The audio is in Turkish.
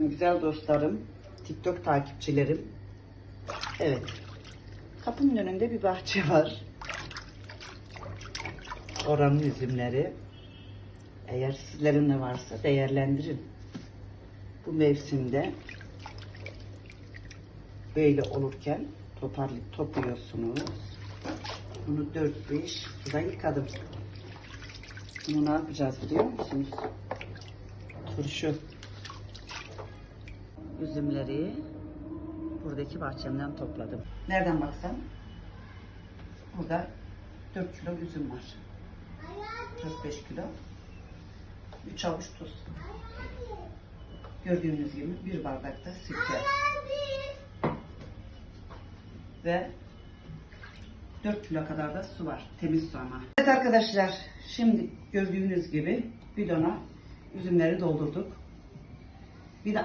Güzel dostlarım, TikTok takipçilerim. Evet. Kapının önünde bir bahçe var. Oranın üzümleri. Eğer sizlerin de varsa değerlendirin. Bu mevsimde böyle olurken toparlayıp topluyorsunuz. Bunu 4-5 suda yıkadım. Bunu ne yapacağız biliyor musunuz? Turşu üzümleri buradaki bahçemden topladım. Nereden baksan burada 4 kilo üzüm var. 4-5 kilo. 3 avuç tuz. Gördüğünüz gibi bir bardakta sirke. Ve 4 kilo kadar da su var. Temiz su ama. Evet arkadaşlar şimdi gördüğünüz gibi bidona üzümleri doldurduk. Bir de